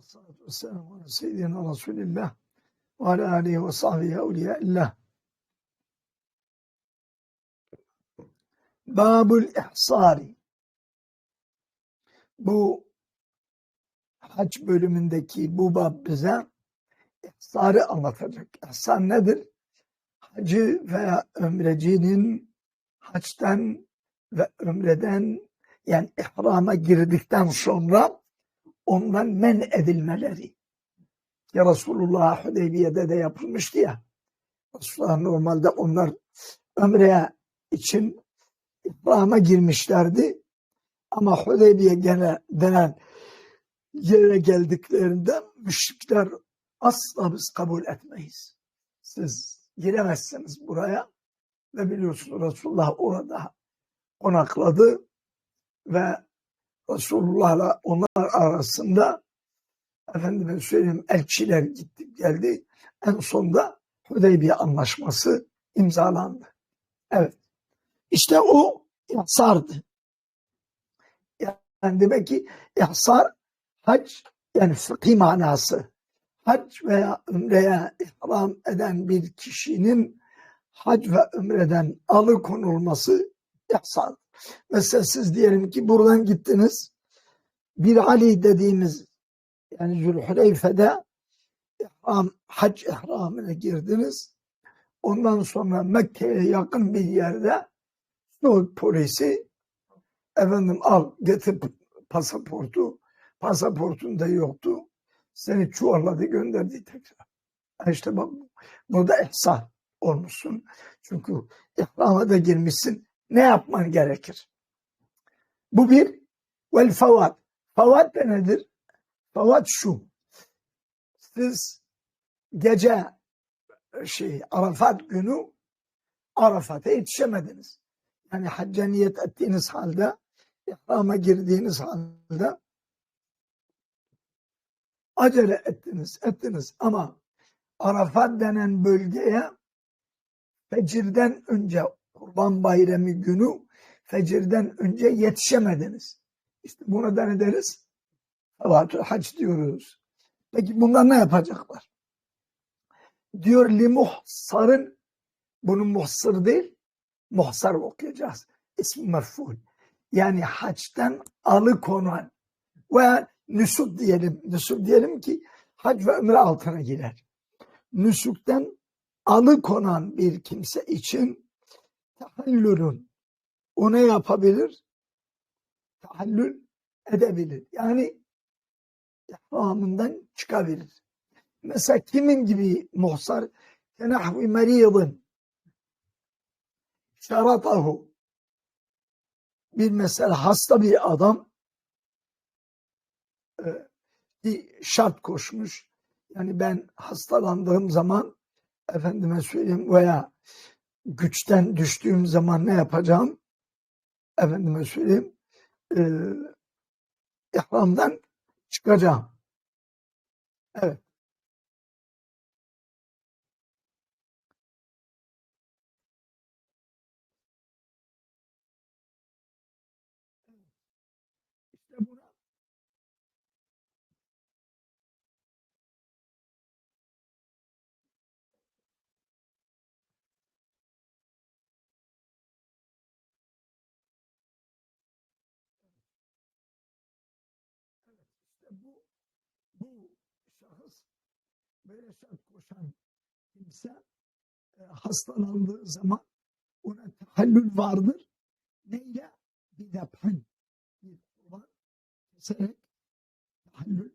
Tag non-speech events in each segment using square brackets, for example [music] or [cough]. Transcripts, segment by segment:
Vessalatu vesselamu ala seyyidina Resulillah ve ala alihi ve sahbihi evliyaillah. Babul ihsari. Bu hac bölümündeki bu bab bize ihsarı anlatacak. İhsar nedir? Hacı veya ömrecinin haçtan ve ömreden yani ihrama girdikten sonra ondan men edilmeleri. Ya Resulullah Hudeybiye'de de yapılmıştı ya. Resulullah normalde onlar ömreye için ihrama girmişlerdi. Ama Hudeybiye gene denen yere geldiklerinde müşrikler asla biz kabul etmeyiz. Siz giremezsiniz buraya. Ve biliyorsunuz Resulullah orada konakladı ve Resulullah'la onlar arasında efendime söyleyeyim elçiler gitti geldi. En sonunda Hudeybiye anlaşması imzalandı. Evet. İşte o ihsardı. Yani demek ki ihsar hac yani fıkhi manası. Hac veya ümreye ihram eden bir kişinin hac ve ümreden alıkonulması ihsar. Mesela siz diyelim ki buradan gittiniz. Bir Ali dediğimiz yani Zülhüleyfe'de ihram, hac ihramına girdiniz. Ondan sonra Mekke'ye yakın bir yerde Suud polisi efendim al getir pasaportu. Pasaportun da yoktu. Seni çuvalladı gönderdi tekrar. İşte bak burada ihsan olmuşsun. Çünkü ihrama da girmişsin. Ne yapman gerekir? Bu bir vel favat. Favat da nedir? Favat şu. Siz gece şey Arafat günü Arafat'a yetişemediniz. Yani hacca niyet ettiğiniz halde ihrama girdiğiniz halde acele ettiniz, ettiniz ama Arafat denen bölgeye fecirden önce Kurban Bayramı günü fecirden önce yetişemediniz. İşte buna da ne deriz? Salatül hac diyoruz. Peki bunlar ne yapacaklar? Diyor li muhsarın bunun muhsır değil muhsar okuyacağız. İsmi merful. Yani haçtan alıkonan veya nüsuk diyelim. Nüsuk diyelim ki hac ve ömre altına girer. Nüsukten alıkonan bir kimse için tahallülün o ne yapabilir? Tahallül edebilir. Yani ihramından çıkabilir. Mesela kimin gibi muhsar? Kenahvi meriyadın şaratahu bir mesela hasta bir adam e, bir şart koşmuş. Yani ben hastalandığım zaman efendime söyleyeyim veya güçten düştüğüm zaman ne yapacağım? Efendime söyleyeyim e, ihramdan çıkacağım. Evet. Şahıs böyle şart koşan kimse e, hastalandığı zaman ona tahallül vardır. Neyle? Bir dephan. Bir kurban keserek tahallül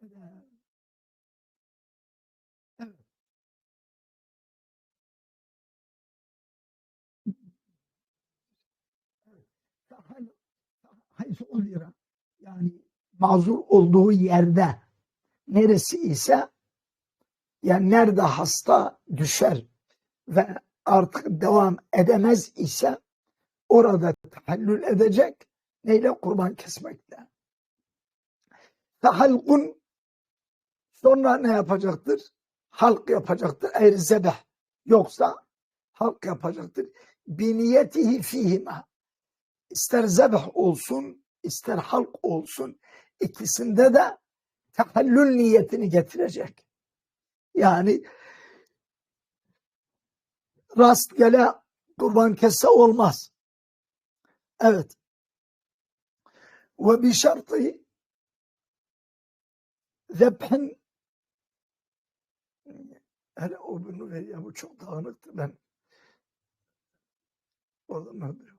eder. Evet. Evet. Tahallül, hayf ulira. Yani mazur olduğu yerde neresi ise yani nerede hasta düşer ve artık devam edemez ise orada tahallül edecek neyle kurban kesmekle. Tahalkun sonra ne yapacaktır? Halk yapacaktır. Eğer zebeh yoksa halk yapacaktır. Biniyetihi fihima. İster zebeh olsun, ister halk olsun ikisinde de tahallül niyetini getirecek. Yani rastgele kurban kesse olmaz. Evet. Ve bir şartı zebhin hele o bunu ya bu çok dağınıktı ben o zaman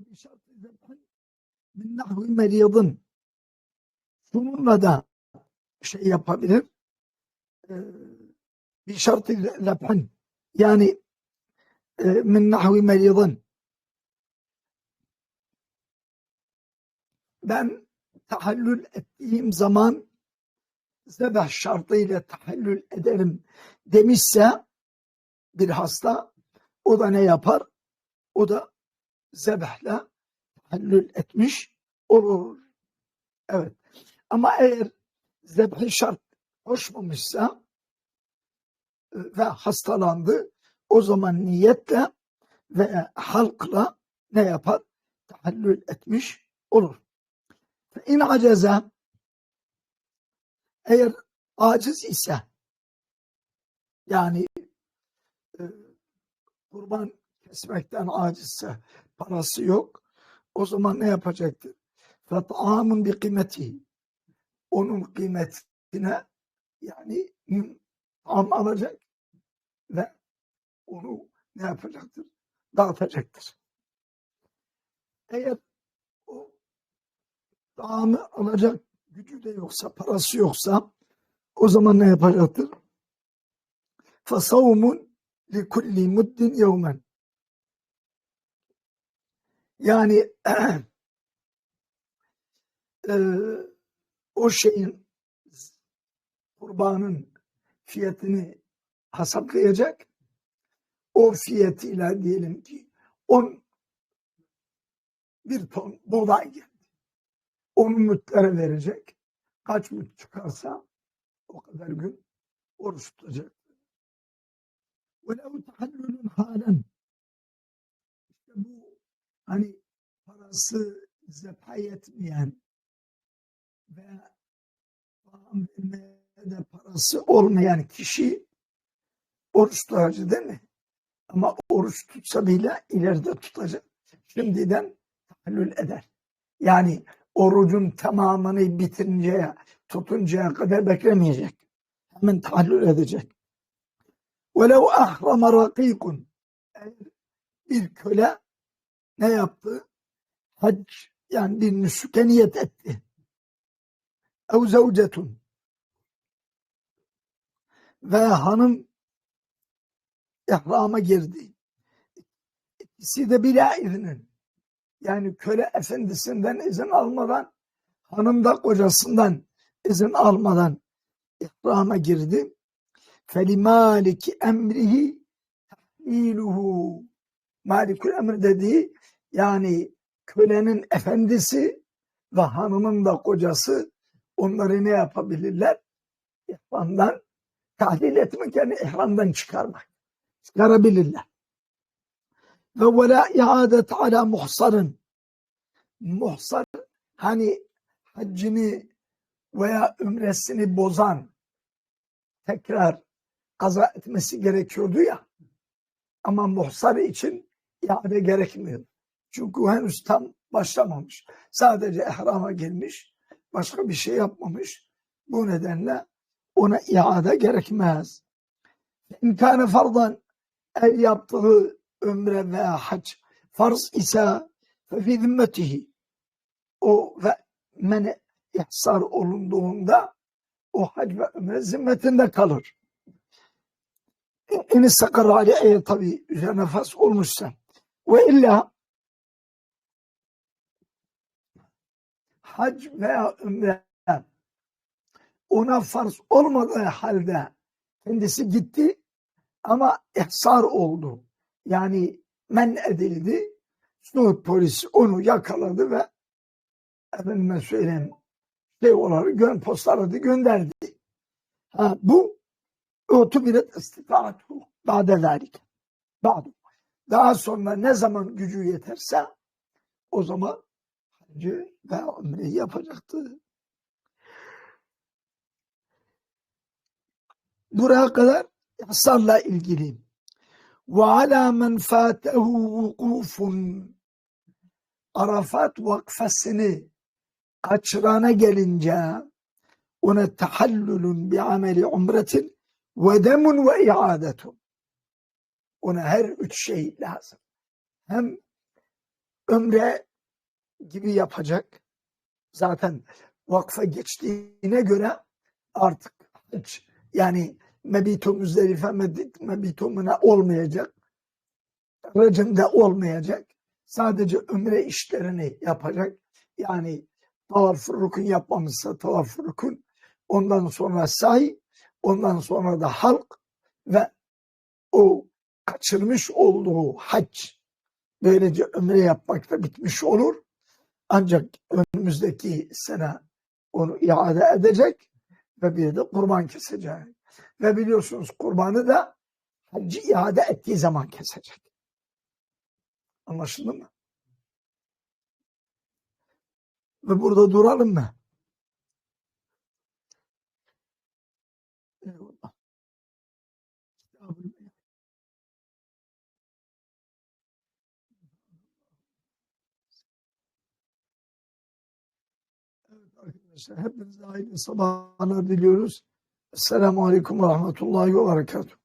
bir şart zebhin min nahvi meriyadın bununla da şey yapabilir bir şart zebhin yani e, min nahvi meriyadın ben tahallül ettiğim zaman zebeh şartıyla tahallül ederim demişse bir hasta o da ne yapar? O da zebehle tahallül etmiş olur. Evet. Ama eğer zebh şart koşmamışsa e, ve hastalandı o zaman niyetle ve halkla ne yapar? Tahallül etmiş olur. İn aceze eğer aciz ise yani e, kurban kesmekten acizse parası yok. O zaman ne yapacaktır? Fat'amın bir kıymeti. Onun kıymetine yani am alacak ve onu ne yapacaktır? Dağıtacaktır. Eğer o dağımı alacak gücü de yoksa, parası yoksa o zaman ne yapacaktır? Fasavmun li kulli muddin yevmen. Yani [clears throat] e, o şeyin kurbanın fiyatını hesaplayacak. O fiyatıyla diyelim ki on bir ton buğday geldi. Onu mütlere verecek. Kaç müt çıkarsa o kadar gün oruç tutacak. وَلَوْ تَحَلُّلٌ halen işte bu hani parası zebha yetmeyen ve bağım de parası olmayan kişi oruç tutacak değil mi? Ama oruç tutsa bile ileride tutacak. Şimdiden tahallül eder. Yani orucun tamamını bitinceye, tutuncaya kadar beklemeyecek. Hemen tahallül edecek. وَلَوْ اَحْرَمَ رَقِيقٌ Bir köle ne yaptı? Hac yani bir nüsuke niyet etti. Ev zevcetun. Ve hanım ihrama girdi. İkisi de bila iznin. Yani köle efendisinden izin almadan, hanım da kocasından izin almadan ihrama girdi. Felimaliki emrihi tahliluhu. Malikul emr dediği yani kölenin efendisi ve hanımın da kocası onları ne yapabilirler? İhramdan tahlil etmek yani ihramdan çıkarmak. Çıkarabilirler. Ve ve la iadet muhsarın. Muhsar hani haccını veya ümresini bozan tekrar kaza etmesi gerekiyordu ya. Ama muhsar için iade gerekmiyor. Çünkü henüz tam başlamamış. Sadece ihrama girmiş. Başka bir şey yapmamış. Bu nedenle ona iade gerekmez. İmkanı fardan el yaptığı ömre veya hac farz ise fefi zimmetihi o ve men ihsar olunduğunda o hac ve ömre zimmetinde kalır. En sakar eğer tabi üzerine fas olmuşsa ve illa hac veya ömre ona farz olmadığı halde kendisi gitti ama ihsar oldu. Yani men edildi. Suud polisi onu yakaladı ve efendime söyleyeyim şey olarak gön postaladı gönderdi. Ha, bu utubiret istitaatu ba'de. Ba'du. Daha sonra ne zaman gücü yeterse o zaman ve ömreyi yapacaktı. Buraya kadar ihsarla ilgili. Ve ala men fâtehu vukufun Arafat vakfesini kaçırana gelince ona tahallülün bi ameli umretin ve demun ve iadetun. Ona her üç şey lazım. Hem ömre gibi yapacak. Zaten vakfa geçtiğine göre artık hiç yani mebitu müzdelife mebitu mına olmayacak. Recimde olmayacak. Sadece ömre işlerini yapacak. Yani tavaf rukun yapmamışsa tavaf rukun. Ondan sonra say. Ondan sonra da halk ve o kaçırmış olduğu hac böylece ömre yapmakta bitmiş olur. Ancak önümüzdeki sene onu iade edecek ve bir de kurban kesecek. Ve biliyorsunuz kurbanı da haccı iade ettiği zaman kesecek. Anlaşıldı mı? Ve burada duralım mı? Eyvallah. Evet hepinize hayırlı sabahlar diliyoruz. Esselamu Aleyküm ve Rahmetullahi ve Berekatuhu.